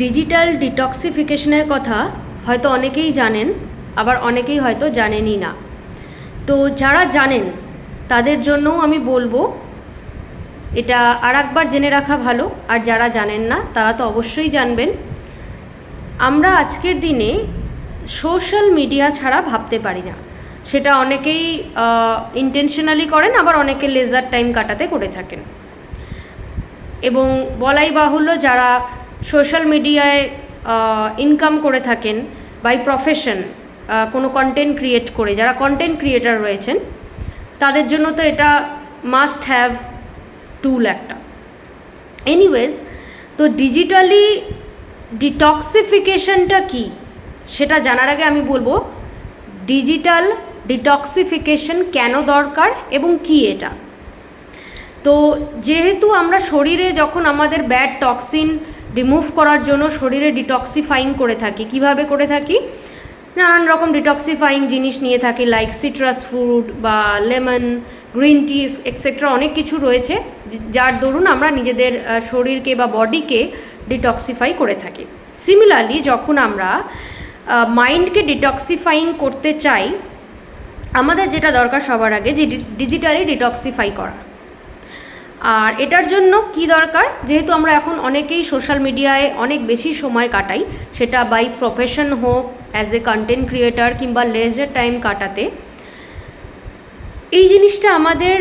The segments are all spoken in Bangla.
ডিজিটাল ডিটক্সিফিকেশনের কথা হয়তো অনেকেই জানেন, আবার অনেকেই হয়তো জানেনই না। তো যারা জানেন, তাদের জন্যও আমি বলব, এটা আর একবার জেনে রাখা ভালো, আর যারা জানেন না, তারা তো অবশ্যই জানবেন। আমরা আজকের দিনে সোশ্যাল মিডিয়া ছাড়া ভাবতে পারি না। সেটা অনেকেই ইন্টেনশনালি করেন, আবার অনেকে লেজার টাইম কাটাতে করে থাকেন। এবং বলাই বাহুল্য যারা সোশ্যাল মিডিয়ায় ইনকাম করে থাকেন বাই প্রফেশন কোনো কন্টেন্ট ক্রিয়েট করে। যারা কন্টেন্ট ক্রিয়েটার রয়েছেন, তাদের জন্য তো এটা মাস্ট হ্যাভ টুল একটা। এনিওয়েজ তো ডিজিটালি ডিটক্সিফিকেশনটা কি? সেটা জানার আগে আমি বলব ডিজিটাল ডিটক্সিফিকেশন কেন দরকার এবং কি এটা? তো যেহেতু আমরা শরীরে যখন আমাদের ব্যাড টক্সিন রিমুভ করার জন্য শরীরে ডিটক্সিফাইং করে থাকি। কীভাবে করে থাকি? নানান রকম ডিটক্সিফাইং জিনিস নিয়ে থাকি লাইক সিট্রাস ফুড বা লেমন গ্রিন টি এক্সেট্রা অনেক কিছু রয়েছে যার দরুন আমরা নিজেদের শরীরকে বা বডিকে ডিটক্সিফাই করে থাকি। সিমিলারলি যখন আমরা মাইন্ডকে ডিটক্সিফাইং করতে চাই, আমাদের যেটা দরকার সবার আগে যে ডিজিটালি ডিটক্সিফাই করা। আর এটার জন্য কি দরকার? যেহেতু আমরা এখন অনেকেই সোশ্যাল মিডিয়ায় অনেক বেশি সময় কাটাই, সেটা বাই প্রফেশন হোক অ্যাজ এ কন্টেন্ট ক্রিয়েটার কিংবা লেজার টাইম কাটাতে। এই জিনিসটা আমাদের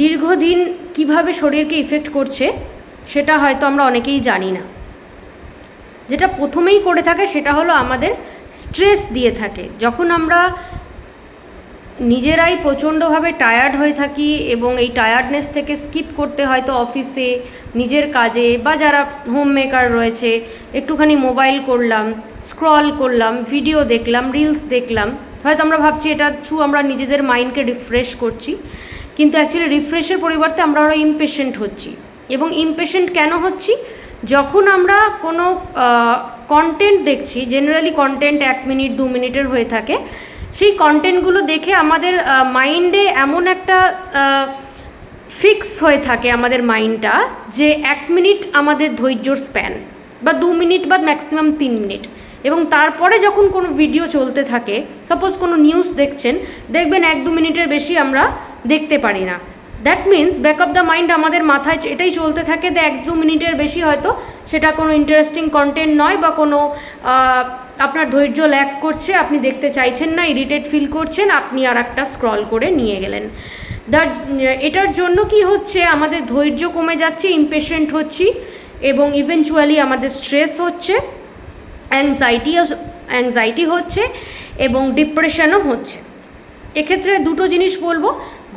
দীর্ঘদিন কীভাবে শরীরকে ইফেক্ট করছে, সেটা হয়তো আমরা অনেকেই জানি না। যেটা প্রথমেই করে থাকে সেটা হলো আমাদের স্ট্রেস দিয়ে থাকে। যখন আমরা নিজেরাই প্রচণ্ডভাবে টায়ার্ড হয়ে থাকি এবং এই টায়ার্ডনেস থেকে স্কিপ করতে হয়তো অফিসে নিজের কাজে বা যারা হোম মেকার রয়েছে, একটুখানি মোবাইল করলাম স্ক্রল করলাম ভিডিও দেখলাম রিলস দেখলাম, হয়তো আমরা ভাবছি এটা থ্রু আমরা নিজেদের মাইন্ডকে রিফ্রেশ করছি, কিন্তু অ্যাকচুয়ালি রিফ্রেশের পরিবর্তে আমরা আরও ইমপেশেন্ট হচ্ছি। এবং ইমপেশেন্ট কেন হচ্ছি? যখন আমরা কোনো কন্টেন্ট দেখছি জেনারেলি কন্টেন্ট এক মিনিট দু মিনিটের হয়ে থাকে সেই কন্টেন্টগুলো দেখে আমাদের মাইন্ডে এমন একটা ফিক্স হয়ে থাকে আমাদের মাইন্ডটা যে এক মিনিট আমাদের ধৈর্যর স্প্যান বা দু মিনিট বা ম্যাক্সিমাম তিন মিনিট এবং তারপরে যখন কোনো ভিডিও চলতে থাকে সাপোজ কোনো নিউজ দেখছেন, দেখবেন এক দু মিনিটের বেশি আমরা দেখতে পারি না। That means back of the mind আমাদের মাথায় এটাই চলতে থাকে যে এক দু মিনিটের বেশি হয়তো সেটা কোনো ইন্টারেস্টিং কন্টেন্ট নয় বা কোনো আপনার ধৈর্য ল্যাক করছে, আপনি দেখতে চাইছেন না ইরিটেট ফিল করছেন, আপনি আর একটা স্ক্রল করে নিয়ে গেলেন। দ্য এটার জন্য কি হচ্ছে, আমাদের ধৈর্য কমে যাচ্ছে ইমপেশেন্ট হচ্ছি এবং ইভেনচুয়ালি আমাদের স্ট্রেস হচ্ছে অ্যাংজাইটি অ্যাংজাইটি হচ্ছে এবং ডিপ্রেশনও হচ্ছে। এক্ষেত্রে দুটো জিনিস বলব,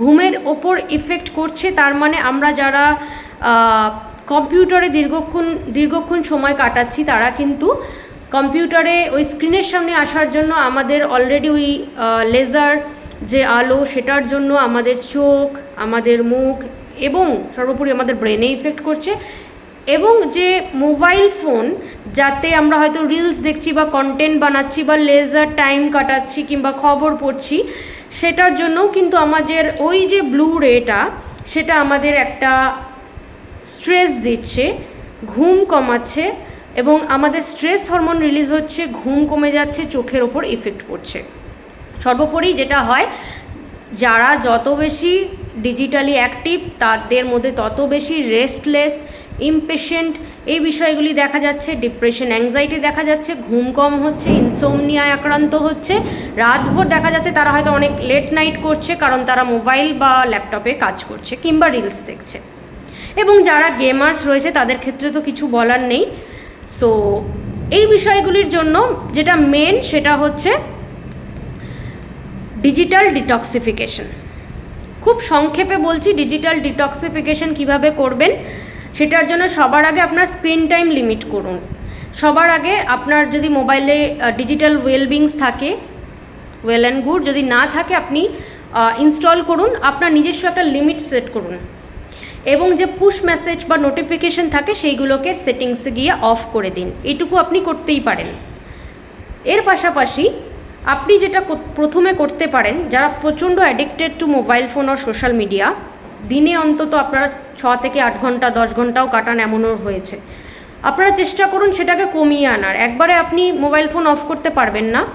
ঘুমের ওপর ইফেক্ট করছে, তার মানে আমরা যারা কম্পিউটারে দীর্ঘক্ষণ দীর্ঘক্ষণ সময় কাটাচ্ছি, তারা কিন্তু কম্পিউটারে ওই স্ক্রিনের সামনে আসার জন্য আমাদের অলরেডি ওই লেজার যে আলো, সেটার জন্য আমাদের চোখ, আমাদের মুখ এবং সর্বোপরি আমাদের ব্রেনে ইফেক্ট করছে। এবং যে মোবাইল ফোন যাতে আমরা হয়তো রিলস দেখছি বা কন্টেন্ট বানাচ্ছি বা লেজার টাইম কাটাচ্ছি কিংবা খবর পড়ছি, সেটার জন্যও কিন্তু আমাদের ওই যে ব্লু রেটা সেটা আমাদের একটা স্ট্রেস দিচ্ছে, ঘুম কমাচ্ছে এবং আমাদের স্ট্রেস হরমোন রিলিজ হচ্ছে, ঘুম কমে যাচ্ছে, চোখের ওপর ইফেক্ট পড়ছে। সর্বোপরি যেটা হয়, যারা যত বেশি ডিজিটালি অ্যাক্টিভ তাদের মধ্যে তত বেশি রেস্টলেস ইমপেশেন্ট এই বিষয়গুলি দেখা যাচ্ছে। ডিপ্রেশন অ্যাংজাইটি দেখা যাচ্ছে, ঘুম কম হচ্ছে ইনসোমনিয়ায় আক্রান্ত হচ্ছে। রাতভর দেখা যাচ্ছে তারা হয়তো অনেক লেট নাইট করছে, কারণ তারা মোবাইল বা ল্যাপটপে কাজ করছে কিংবা রিলস দেখছে। এবং যারা গেমার্স রয়েছে, তাদের ক্ষেত্রে তো কিছু বলার নেই। সো এই বিষয়গুলির জন্য যেটা মেন সেটা হচ্ছে ডিজিটাল ডিটক্সিফিকেশন খুব সংক্ষেপে বলছি ডিজিটাল ডিটক্সিফিকেশন কীভাবে করবেন সেটার জন্য সবার আগে আপনার স্ক্রিন টাইম লিমিট করুন। সবার আগে আপনার যদি মোবাইলে ডিজিটাল ওয়েলবিংস থাকে ওয়েল অ্যান্ড গুড যদি না থাকে আপনি ইনস্টল করুন, আপনার নিজস্ব একটা লিমিট সেট করুন। এবং যে পুশ মেসেজ বা নোটিফিকেশন থাকে সেইগুলোকে সেটিংসে গিয়ে অফ করে দিন। এটুকু আপনি করতেই পারেন। এর পাশাপাশি আপনি যেটা প্রথমে করতে পারেন, যারা প্রচণ্ড অ্যাডিক্টেড টু মোবাইল ফোন আর সোশ্যাল মিডিয়া দিনে অন্তত আপনারা ছ থেকে আট ঘণ্টা, দশ ঘন্টাও কাটান এমনও হয়েছে। আপনারা চেষ্টা করুন সেটাকে কমিয়ে আনার। একবারে আপনি মোবাইল ফোন অফ করতে পারবেন না।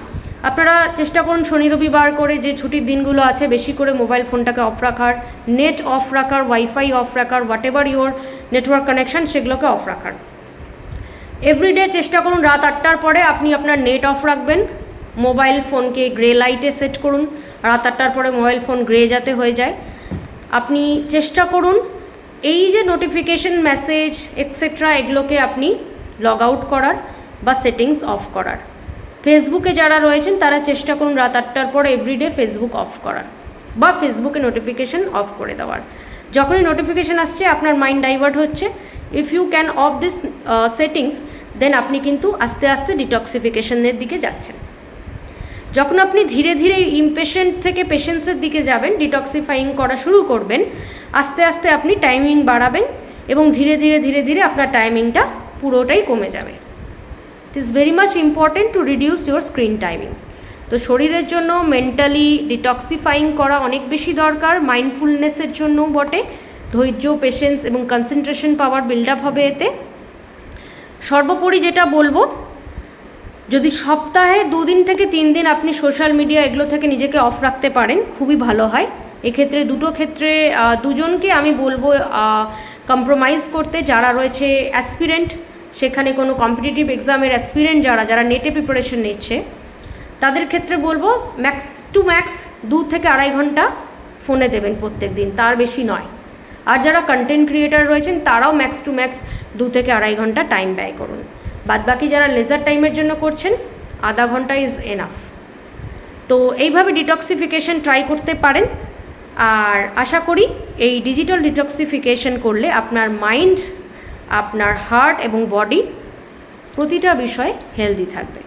আপনারা চেষ্টা করুন শনি রবিবার করে যে ছুটির দিনগুলো আছে, বেশি করে মোবাইল ফোনটাকে অফ রাখার নেট অফ রাখার ওয়াইফাই অফ রাখার whatever your network connection সেগুলোকে অফ রাখার। এভরিডে চেষ্টা করুন, রাত আটটার পরে আপনি আপনার নেট অফ রাখবেন। মোবাইল ফোনকে গ্রে লাইটে সেট করুন, রাত আটটার পরে মোবাইল ফোন গ্রে যাতে হয়ে যায়। আপনি চেষ্টা করুন, এই যে নোটিফিকেশন মেসেজ এটসেট্রা এগুলোকে আপনি লগ আউট করার বা সেটিংস অফ করার। ফেসবুকে যারা রয়েছেন, তারা চেষ্টা করুন রাত আটটার পর এভরিডে ফেসবুক অফ করার বা ফেসবুকে নোটিফিকেশন অফ করে দেওয়ার। যখনই নোটিফিকেশন আসছে, আপনার মাইন্ড ডাইভার্ট হচ্ছে। If you can off this settings then আপনি কিন্তু আস্তে আস্তে ডিটক্সিফিকেশনের দিকে যাচ্ছেন। যখন আপনি ধীরে ধীরে ইমপেশেন্ট থেকে পেশেন্সের দিকে যাবেন ডিটক্সিফাইং করা শুরু করবেন, আস্তে আস্তে আপনি টাইমিং বাড়াবেন এবং ধীরে ধীরে ধীরে ধীরে আপনার টাইমিংটা পুরোটাই কমে যাবে। It is very much important to reduce your screen timing তো শরীরের জন্য মেন্টালি ডিটক্সিফাইং করা অনেক বেশি দরকার মাইন্ডফুলনেসের জন্যও বটে, ধৈর্য পেশেন্স এবং কনসেন্ট্রেশন পাওয়ার বিল্ড আপ হবে এতে। সর্বোপরি যেটা বলব, যদি সপ্তাহে দুদিন থেকে তিন দিন আপনি সোশ্যাল মিডিয়া এগুলো থেকে নিজেকে অফ রাখতে পারেন, খুবই ভালো হয়। এক্ষেত্রে দুটো ক্ষেত্রে দুজনকে আমি বলব কম্প্রোমাইজ করতে যারা রয়েছে অ্যাসপিরেন্ট সেখানে কোনো কম্পিটিটিভ এক্সামের অ্যাসপিরেন্ট যারা যারা নেটে প্রিপারেশন নিচ্ছে, তাদের ক্ষেত্রে বলব ম্যাক্স টু ম্যাক্স দু থেকে আড়াই ঘণ্টা ফোনে দেবেন প্রত্যেক দিন, তার বেশি নয়। আর যারা কন্টেন্ট ক্রিয়েটার রয়েছেন, তারাও ম্যাক্স টু ম্যাক্স দু থেকে আড়াই ঘণ্টা টাইম ব্যয় করুন। বাদবাকি যারা লেজার টাইমের জন্য করছেন, আধা ঘণ্টা ইজ এনাফ তো এইভাবে ডিটক্সিফিকেশন ট্রাই করতে পারেন। আর আশা করি এই ডিজিটাল ডিটক্সিফিকেশন করলে আপনার মাইন্ড আপনার হার্ট এবং বডি প্রতিটা বিষয়ে হেলদি থাকবে।